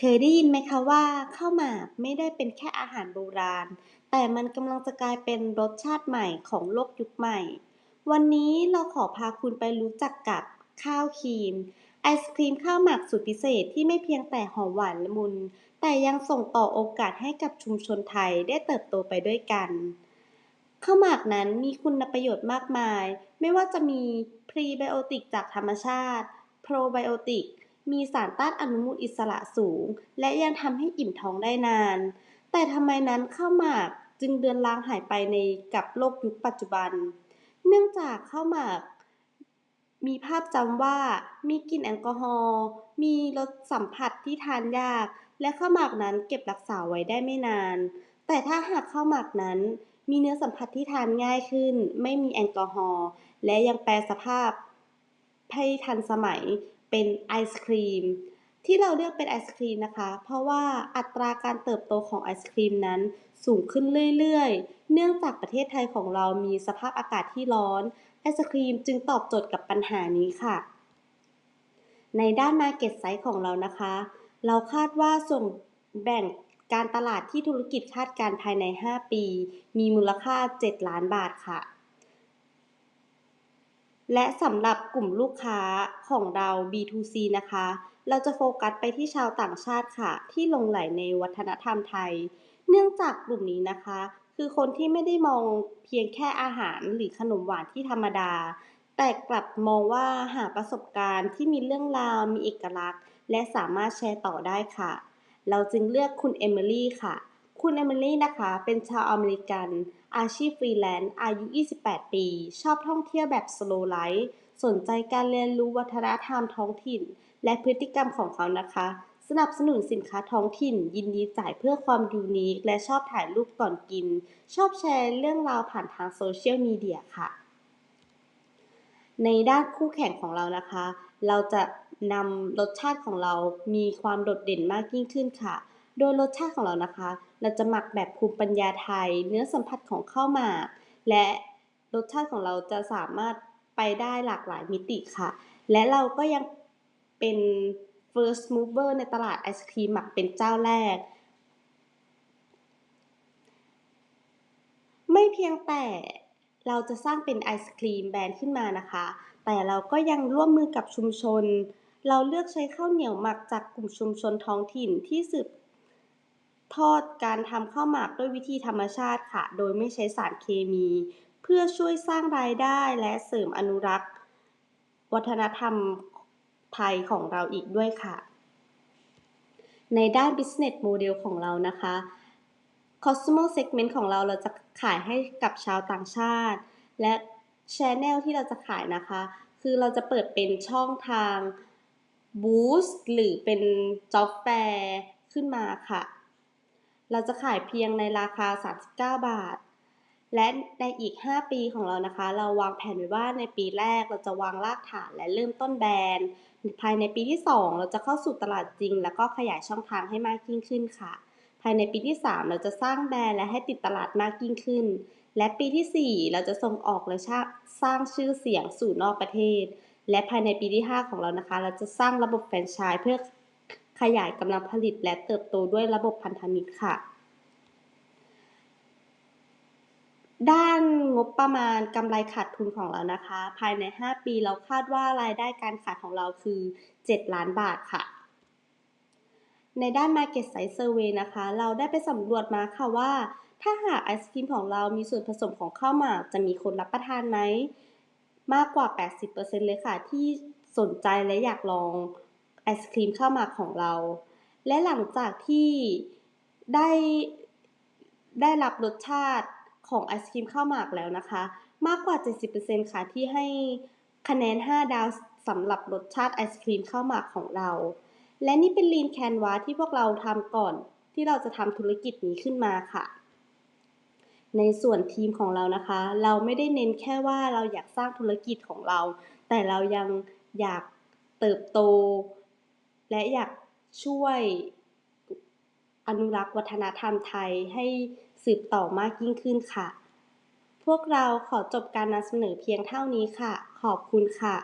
เคยได้ยินไหมคะว่าข้าวหมากไม่ได้เป็นแค่อาหารโบราณ แต่มันกำลังจะกลายเป็นรสชาติใหม่ของโลกยุคใหม่ วันนี้เราขอพาคุณไปรู้จักกับข้าวครีม ไอศครีมข้าวหมากสูตรพิเศษที่ไม่เพียงแต่หอมหวานละมุน แต่ยังส่งต่อโอกาสให้กับชุมชนไทยได้เติบโตไปด้วยกันข้าวหมากนั้นมีคุณประโยชน์มากมาย ไม่ว่าจะมีพรีไบโอติกจากธรรมชาติ โปรไบโอติก มีสารต้านอนุมูลอิสระสูง และยังทำให้อิ่มท้องได้นาน แต่ทำไมนั้นข้าวหมากจึงเดือนลางหายไปในกับโลกยุคปัจจุบัน เนื่องจากข้าวหมาก มีภาพจำว่ามีกลิ่นแอลกอฮอล์มีรสสัมผัสที่ทานยาก และข้าวหมากนั้นเก็บรักษาไว้ได้ไม่นาน แต่ถ้าหากข้าวหมากนั้นมีเนื้อสัมผัสที่ทานง่ายขึ้น ไม่มีแอลกอฮอล์และยังแปลสภาพให้ทันสมัย เป็นไอศครีมที่เราเลือกเป็นไอศครีมนะคะ เพราะว่าอัตราการเติบโตของไอศครีมนั้นสูงขึ้นเรื่อยๆ เนื่องจากประเทศไทยของเรามีสภาพอากาศที่ร้อน ไอศครีมจึงตอบโจทย์กับปัญหานี้ค่ะ ในด้าน Market Size ของเรานะคะ เราคาดว่าส่วนแบ่งการตลาดที่ธุรกิจคาดการภายใน 5 ปี มีมูลค่า 7 ล้านบาทค่ะ และสำหรับกลุ่มลูกค้าของเรา B2C นะคะ เราจะโฟกัสไปที่ชาวต่างชาติค่ะ ที่ลงใหลในวัฒนธรรมไทย เนื่องจากกลุ่มนี้นะคะ คือคนที่ไม่ได้มองเพียงแค่อาหารหรือขนมหวานที่ธรรมดา แต่กลับมองว่าหาประสบการณ์ที่มีเรื่องราวมีเอกลักษณ์ และสามารถแชร์ต่อได้ค่ะ เราจึงเลือกคุณเอมิลี่ค่ะ คุณเอมิลี่นะคะ เป็นชาวอเมริกัน อาชีพฟรีแลนซ์อายุ 28 ปี ชอบท่องเที่ยวแบบ slow life สนใจการเรียนรู้วัฒนธรรมท้องถิ่น และพฤติกรรมของเขานะคะ สนับสนุนสินค้าท้องถิ่น ยินดีจ่ายเพื่อความยูนิคและชอบถ่ายรูปก่อนกิน ชอบแชร์เรื่องราวผ่านทางโซเชียลมีเดียค่ะ ในด้านคู่แข่งของเรานะคะ เราจะนำรสชาติของเรามีความโดดเด่นมากยิ่งขึ้นค่ะ โดยรสชาติของเรานะคะ เราจะหมักแบบภูมิปัญญาไทย เนื้อสัมผัสของข้าวหมาก และรสชาติของเราจะสามารถไปได้หลากหลายมิติค่ะ และเราก็ยังเป็น first mover ในตลาดไอศครีมหมักเป็นเจ้าแรก ไม่เพียงแต่เราจะสร้างเป็นไอศครีมแบรนด์ขึ้นมานะคะ แต่เราก็ยังร่วมมือกับชุมชน เราเลือกใช้ข้าวเหนียวหมักจากกลุ่มชุมชนท้องถิ่นที่สืบ ทอดการทำข้าวหมากด้วยวิธีธรรมชาติค่ะ โดยไม่ใช้สารเคมี เพื่อช่วยสร้างรายได้และเสริมอนุรักษ์ วัฒนธรรมไทยของเราอีกด้วยค่ะ ในด้าน business model ของเรานะคะ customer segment ของเราเราจะขายให้กับชาวต่างชาติ และ channel ที่เราจะขายนะคะ คือเราจะเปิดเป็นช่องทาง boost หรือเป็น job fair ขึ้นมาค่ะ เราจะขายเพียงในราคา 39 บาท และในอีก 5 ปีของเรานะคะ เราวางแผนไว้ว่าในปีแรกเราจะวางรากฐานและเริ่มต้นแบรนด์ ภายในปีที่ 2 เราจะเข้าสู่ตลาดจริง แล้วก็ขยายช่องทางให้มากยิ่งขึ้นค่ะ ภายในปีที่ 3 เราจะสร้างแบรนด์และให้ติดตลาดมากยิ่งขึ้น และปีที่ 4 เราจะส่งออกและสร้างชื่อเสียงสู่นอกประเทศ และภายในปีที่ 5 ของเรานะคะ เราจะสร้างระบบแฟรนไชส์เพื่อ ขยายกำลังผลิตและเติบโตด้วยระบบพันธมิตรค่ะ ด้านงบประมาณกำไรขาดทุนของเรานะคะ ภายใน 5 ปีเราคาดว่ารายได้การขายของเราคือ 7 ล้านบาทค่ะ ในด้าน Market Size Survey นะคะ เราได้ไปสำรวจมาค่ะว่า ถ้าหากไอศครีมของเรามีส่วนผสมของข้าวหมากจะมีคนรับประทานไหมมากกว่า 80%เลยค่ะ ที่สนใจและอยากลอง ไอศครีมข้าวหมากของเรา และหลังจากที่ได้ได้รับรสชาติของไอศครีมข้าวหมากแล้วนะคะ มากกว่า 70%ค่ะที่ให้คะแนน 5 ดาวสำหรับรสชาติไอศครีมข้าวหมากของเรา และนี่เป็น Lean Canvas ที่พวกเราทำก่อนที่เราจะทำธุรกิจนี้ขึ้นมาค่ะ ในส่วนทีมของเรานะคะ เราไม่ได้เน้นแค่ว่าเราอยากสร้างธุรกิจของเรา แต่เรายังอยากเติบโต และอยากช่วยอนุรักษ์วัฒนธรรมไทยให้สืบต่อมากยิ่งขึ้นค่ะ พวกเราขอจบการนำเสนอเพียงเท่านี้ค่ะ ขอบคุณค่ะ